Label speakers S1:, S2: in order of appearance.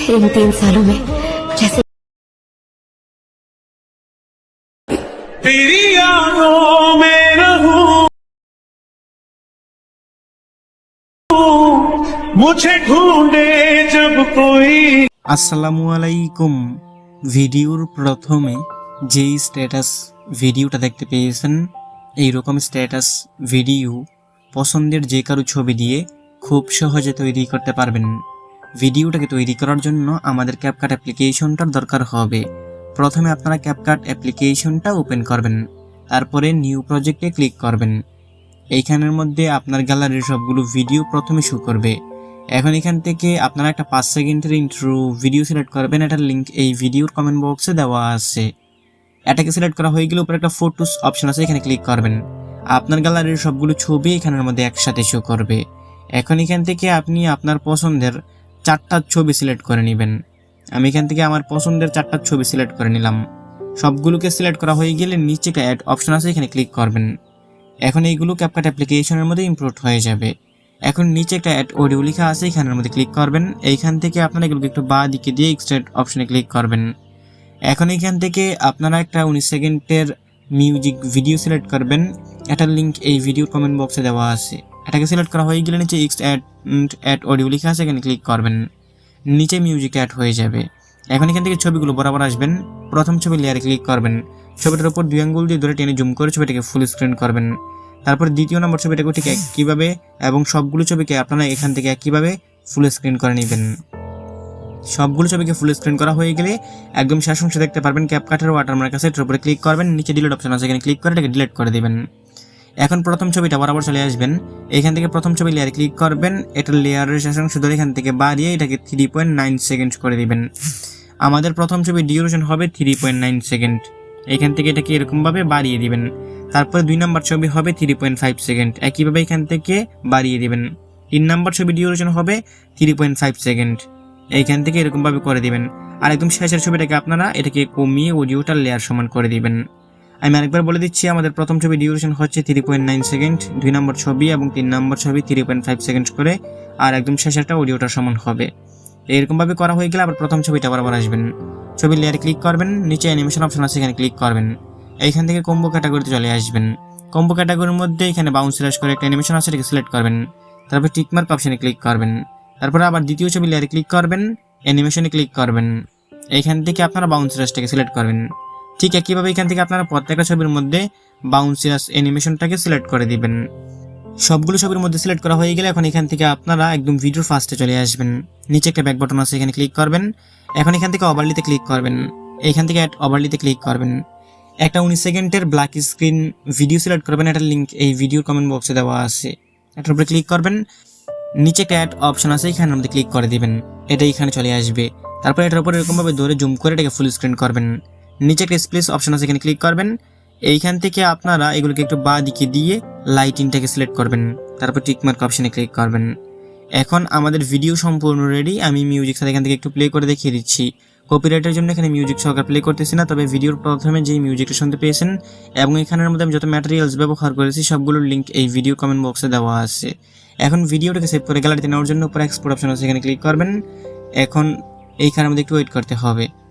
S1: इन तीन सालों में जैसे
S2: तेरी यादों में रहूं मुझे ढूंढे जब कोई
S3: আসসালামু আলাইকুম ভিডিওর প্রথমে যেই স্ট্যাটাস ভিডিওটা দেখতে পেয়েছেন এইরকম স্ট্যাটাস ভিডিও পছন্দের যে কারো ছবি দিয়ে খুব সহজে তৈরি করতে পারবেন ভিডিওটাকে তৈরি করার জন্য আমাদের ক্যাপকাট অ্যাপ্লিকেশনটার দরকার হবে। প্রথমে আপনারা ক্যাপকাট অ্যাপ্লিকেশনটা ওপেন করবেন, তারপরে নিউ প্রজেক্টে ক্লিক করবেন। এইখানের মধ্যে আপনার গ্যালারির সবগুলো ভিডিও প্রথমে শো করবে। এখন এখান থেকে আপনারা একটা পাঁচ সেকেন্ডের ইন্ট্রো ভিডিও সিলেক্ট করবেন, এটার লিঙ্ক এই ভিডিওর কমেন্ট বক্সে দেওয়া আছে। এটাকে সিলেক্ট করা হয়ে গেলে উপরে একটা ফটোস অপশন আছে, এখানে ক্লিক করবেন। আপনার গ্যালারির সবগুলো ছবি এখানের মধ্যে একসাথে শো করবে। এখন এখান থেকে আপনি আপনার পছন্দের চারটা ছবি সিলেক্ট করে নেবেন। আমি এখান থেকে আমার পছন্দের চারটা ছবি সিলেক্ট করে নিলাম। সবগুলোকে সিলেক্ট করা হয়ে গেলে নিচে একটা অ্যাড অপশন আছে, এখানে ক্লিক করবেন। এখন এইগুলো ক্যাপকাট অ্যাপ্লিকেশনের মধ্যে ইমপ্রুভ হয়ে যাবে। এখন নিচে একটা অ্যাড অডিও লেখা আছে, এখানের মধ্যে ক্লিক করবেন। এইখান থেকে আপনারা এগুলোকে একটু বা দিকে দিয়ে এক্সট্রেট অপশনে ক্লিক করবেন। এখন এখান থেকে আপনারা একটা উনিশ সেকেন্ডের মিউজিক ভিডিও সিলেক্ট করবেন। এটার লিঙ্ক এই ভিডিওর কমেন্ট বক্সে দেওয়া আছে। এটাকে সিলেক্ট করা হয়ে গেলে নিচে এক্স অ্যাড অ্যাড অডিও লিখে আছে, এখানে ক্লিক করবেন। নিচে মিউজিক অ্যাড হয়ে যাবে। এখন এখান থেকে ছবিগুলো বরাবর আসবেন। প্রথম ছবি লেয়ারে ক্লিক করবেন। ছবিটার উপর দুই আঙ্গুল দিয়ে ধরে টেনে জুম করে ছবিটাকে ফুল স্ক্রিন করবেন। তারপর দ্বিতীয় নম্বর ছবিটাকে ঠিক একইভাবে এবং সবগুলো ছবিকে আপনারা এখান থেকে একইভাবে ফুল স্ক্রিন করে নেবেন। সবগুলো ছবিকে ফুল স্ক্রিন করা হয়ে গেলে একদম শেষ অংশে দেখতে পারবেন ক্যাপকাটের ওয়াটারমার্ক আছে। এটার উপরে ক্লিক করবেন। নিচে ডিলিট অপশন আছে। এখানে ক্লিক করে এটাকে ডিলিট করে দেবেন। এখন প্রথম ছবিটা বরাবর চলে আসবেন। এখান থেকে প্রথম ছবি লেয়ার ক্লিক করবেন। এটার লেয়ারের শেষ অংশ ধরে এখান থেকে বাড়িয়ে এটাকে থ্রি পয়েন্ট নাইন সেকেন্ড করে দিবেন। আমাদের প্রথম ছবি ডিউরেশন হবে থ্রি পয়েন্ট নাইন সেকেন্ড এখান থেকে এটাকে এরকমভাবে বাড়িয়ে দিবেন। তারপরে দুই নম্বর ছবি হবে থ্রি পয়েন্ট ফাইভ সেকেন্ড একইভাবে এখান থেকে বাড়িয়ে দিবেন। তিন নম্বর ছবি ডিউরেশন হবে থ্রি পয়েন্ট ফাইভ সেকেন্ড এইখান থেকে এরকমভাবে করে দিবেন। আর একদম শেষের ছবিটাকে আপনারা এটাকে কমিয়ে অডিওটার লেয়ার সমান করে দিবেন। আমি আরেকবার বলে দিচ্ছি, আমাদের প্রথম ছবি ডিউরেশন হচ্ছে থ্রি পয়েন্ট নাইন সেকেন্ড দুই নম্বর ছবি এবং তিন নম্বর ছবি থ্রি পয়েন্ট ফাইভ সেকেন্ড করে, আর একদম শেষেরটা অডিওটার সমান হবে। এরকমভাবে করা হয়ে গেলে আবার প্রথম ছবিটা বরাবর আসবেন। ছবি লেয়ারে ক্লিক করবেন, নিচে অ্যানিমেশন অপশন আছে, এখানে ক্লিক করবেন। এইখান থেকে কম্বো ক্যাটাগরিতে চলে আসবেন। কম্বো ক্যাটাগরির মধ্যে এখানে বাউন্স রাশ করে একটা অ্যানিমেশন আছে, এটাকে সিলেক্ট করবেন। তারপর টিকমার্ক অপশনে ক্লিক করবেন। তারপরে আবার দ্বিতীয় ছবি লেয়ারে ক্লিক করবেন অ্যানিমেশনে ক্লিক করবেন। এইখান থেকে আপনারা বাউন্স রাশটাকে সিলেক্ট করবেন। ঠিক একইভাবে এখান থেকে আপনারা প্রত্যেকটা ছবির মধ্যে বাউন্স রাশ অ্যানিমেশনটাকে সিলেক্ট করে দিবেন। সবগুলো ছবির মধ্যে সিলেক্ট করা হয়ে গেলে এখন এখান থেকে আপনারা একদম ভিডিওর ফার্স্টে চলে আসবেন। নিচে একটা ব্যাক বাটন আছে, এখানে ক্লিক করবেন। এখন এখান থেকে ওভারলিতে ক্লিক করবেন। এখান থেকে অ্যাড ওভারলিতে ক্লিক করবেন। একটা উনিশ সেকেন্ডের ব্ল্যাক স্ক্রিন ভিডিও সিলেক্ট করবেন। একটা লিঙ্ক এই ভিডিওর কমেন্ট বক্সে দেওয়া আছে। এটার উপরে ক্লিক করবেন। নিচে একটা অ্যাড অপশন আছে, এখানে মধ্যে ক্লিক করে দিবেন। এটা এখানে চলে আসবে। তারপর এটার উপরে এরকমভাবে ধরে জুম করে এটাকে ফুল স্ক্রিন করবেন। নিচে একটা স্প্লেস অপশন আছে, এখানে ক্লিক করবেন। এইখান থেকে আপনারা এগুলোকে একটু বা দিকে দিয়ে লাইটিংটাকে সিলেক্ট করবেন। তারপর টিকমার্ক অপশানে ক্লিক করবেন। এখন আমাদের ভিডিও সম্পূর্ণ রেডি আমি মিউজিক সাথে এখান থেকে একটু প্লে করে দেখিয়ে দিচ্ছি। কপিরাইটের জন্য এখানে মিউজিক সহকার প্লে করতেছি না, তবে ভিডিওর প্রথমে যেই মিউজিকটা শুনতে পেয়েছেন, এবং এখানের মধ্যে আমি যত ম্যাটেরিয়ালস ব্যবহার করেছি, সবগুলোর লিঙ্ক এই ভিডিও কমেন্ট বক্সে দেওয়া আছে। এখন ভিডিওটাকে সেভ করে গ্যালারিতে নেওয়ার জন্য উপরে এক্সপোর্ট অপশন আছে, এখানে ক্লিক করবেন। এখন এইখানের মধ্যে একটু ওয়েট করতে হবে।